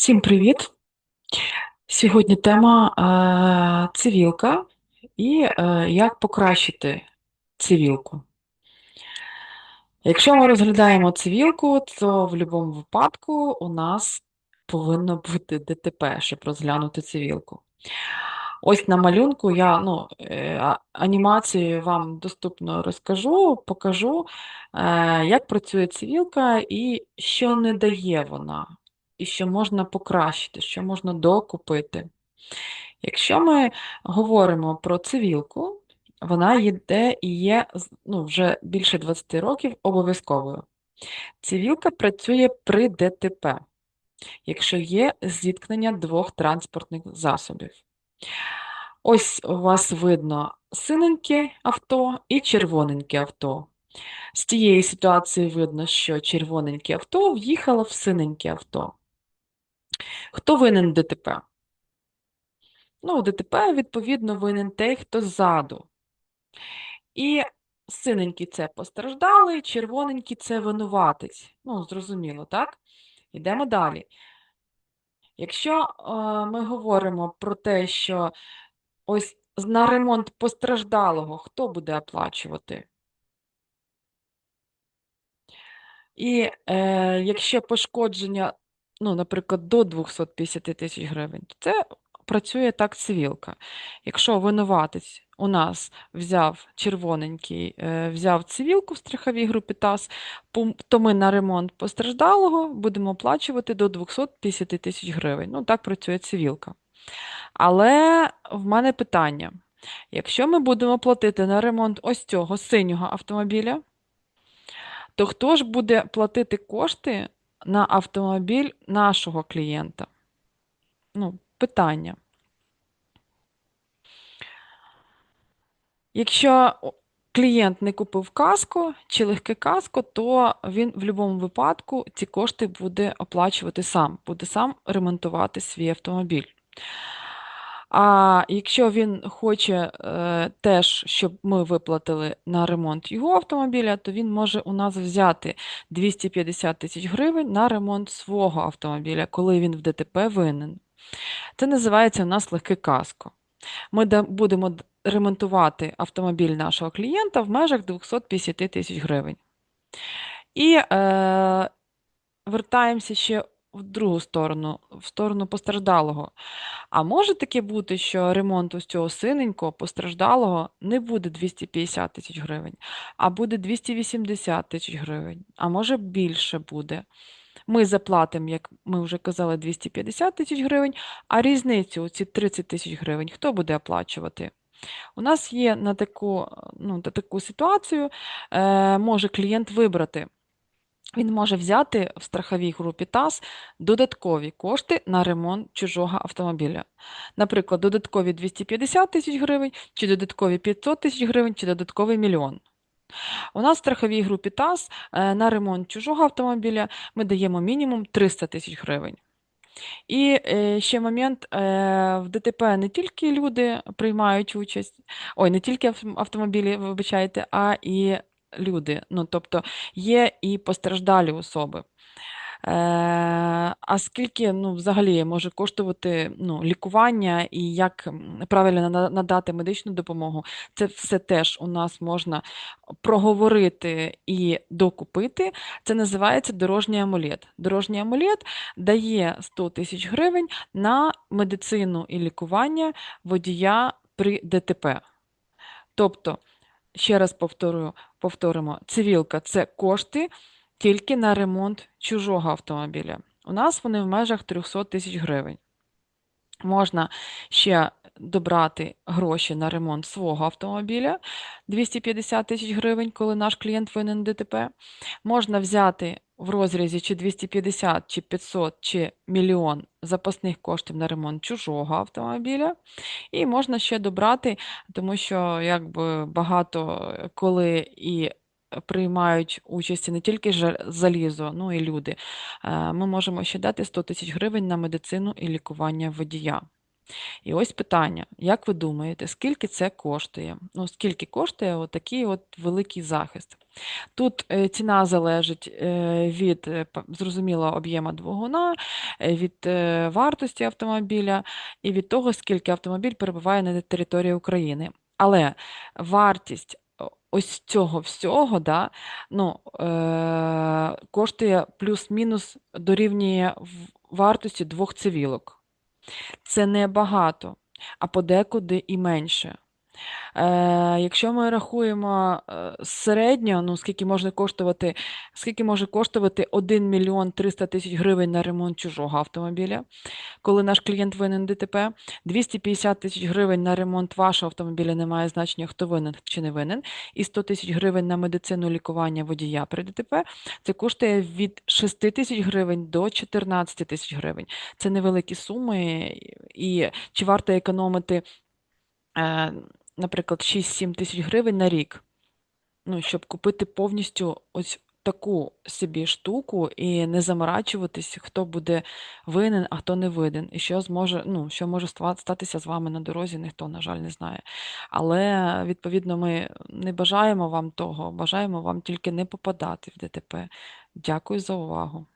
Всім привіт! Сьогодні тема е, цивілка і е, як покращити цивілку. Якщо ми розглядаємо цивілку, то в будь-якому випадку у нас повинно бути ДТП, щоб розглянути цивілку. Ось на малюнку я ну, е, а- анімацією вам доступно розкажу, покажу, е, як працює цивілка і що не дає вона, і що можна покращити, що можна докупити. Якщо ми говоримо про цивілку, вона йде і є ну, вже більше 20 років обов'язковою. Цивілка працює при ДТП, якщо є зіткнення двох транспортних засобів. Ось у вас видно синеньке авто і червоненьке авто. З тієї ситуації видно, що червоненьке авто в'їхало в синеньке авто. Хто винен ДТП? Ну, у ДТП, відповідно, винен той, хто ззаду. І синенький це постраждалий, червоненький це винуватець. Ну, зрозуміло, так? Йдемо далі. Якщо е, ми говоримо про те, що ось на ремонт постраждалого хто буде оплачувати? І е, якщо пошкодження, ну, наприклад, до 250 тисяч гривень, то це працює так цивілка. Якщо винуватець у нас взяв червоненький, е, взяв цивілку в страховій групі ТАС, то ми на ремонт постраждалого будемо оплачувати до 250 тисяч гривень. Ну, так працює цивілка. Але в мене питання: якщо ми будемо платити на ремонт ось цього синього автомобіля, то хто ж буде платити кошти на автомобіль нашого клієнта? Ну, питання. Якщо клієнт не купив каску чи легке каско, то він в будь-якому випадку ці кошти буде оплачувати сам, буде сам ремонтувати свій автомобіль. А якщо він хоче е, теж, щоб ми виплатили на ремонт його автомобіля, то він може у нас взяти 250 тисяч гривень на ремонт свого автомобіля, коли він в ДТП винен. Це називається у нас легке каско. Ми будемо ремонтувати автомобіль нашого клієнта в межах 250 тисяч гривень. І е, вертаємося ще в другу сторону, в сторону постраждалого. А може таке бути, що ремонт ось цього синенького постраждалого не буде 250 тисяч гривень, а буде 280 тисяч гривень, а може більше буде. Ми заплатимо, як ми вже казали, 250 тисяч гривень, а різницю, ці 30 тисяч гривень, хто буде оплачувати? У нас є на таку, ну, на таку ситуацію, е, може клієнт вибрати. Він може взяти в страховій групі ТАС додаткові кошти на ремонт чужого автомобіля. Наприклад, додаткові 250 тисяч гривень, чи додаткові 500 тисяч гривень, чи додатковий мільйон. У нас в страховій групі ТАС е, на ремонт чужого автомобіля ми даємо мінімум 300 тисяч гривень. І е, ще момент, е, в ДТП не тільки люди приймають участь, ой, не тільки автомобілі, вибачайте, а і люди. Ну, тобто є і постраждалі особи. Е, а скільки ну, взагалі може коштувати ну, лікування і як правильно надати медичну допомогу, це все теж у нас можна проговорити і докупити. Це називається дорожній амулет. Дорожній амулет дає 100 тисяч гривень на медицину і лікування водія при ДТП. Тобто, ще раз повторю, повторимо, цивілка це кошти тільки на ремонт чужого автомобіля. У нас вони в межах 300 тисяч гривень. Можна ще добрати гроші на ремонт свого автомобіля 250 тисяч гривень, коли наш клієнт винен ДТП. Можна взяти в розрізі чи 250, чи 500, чи мільйон запасних коштів на ремонт чужого автомобіля. І можна ще добрати, тому що якби багато е, коли і приймають участь не тільки залізо, ну і люди. Е, Ми можемо ще дати 100 тисяч гривень на медицину і лікування водія. І ось питання: як ви думаєте, скільки це коштує? Ну, скільки коштує отакий от великий захист? Тут е, ціна залежить е, від, е, зрозуміло, об'єму двигуна, від вартості автомобіля і від того, скільки автомобіль перебуває на території України. Але вартість ось цього всього да, ну, е, коштує плюс-мінус дорівнює вартості двох цивілок. Це не багато, а подекуди і менше. Е, якщо ми рахуємо е, середньо, ну скільки може коштувати, скільки може коштувати 1 мільйон 300 тисяч гривень на ремонт чужого автомобіля, коли наш клієнт винен ДТП, 250 тисяч гривень на ремонт вашого автомобіля не має значення, хто винен чи не винен, і 100 тисяч гривень на медицину лікування водія при ДТП, це коштує від 6 тисяч гривень до 14 тисяч гривень. Це невеликі суми, і чи варто економити е, наприклад, 6-7 тисяч гривень на рік, ну, щоб купити повністю ось таку собі штуку і не заморачуватись, хто буде винен, а хто не винен. І що зможе, ну, що може статися з вами на дорозі, ніхто, на жаль, не знає. Але, відповідно, ми не бажаємо вам того, бажаємо вам тільки не попадати в ДТП. Дякую за увагу.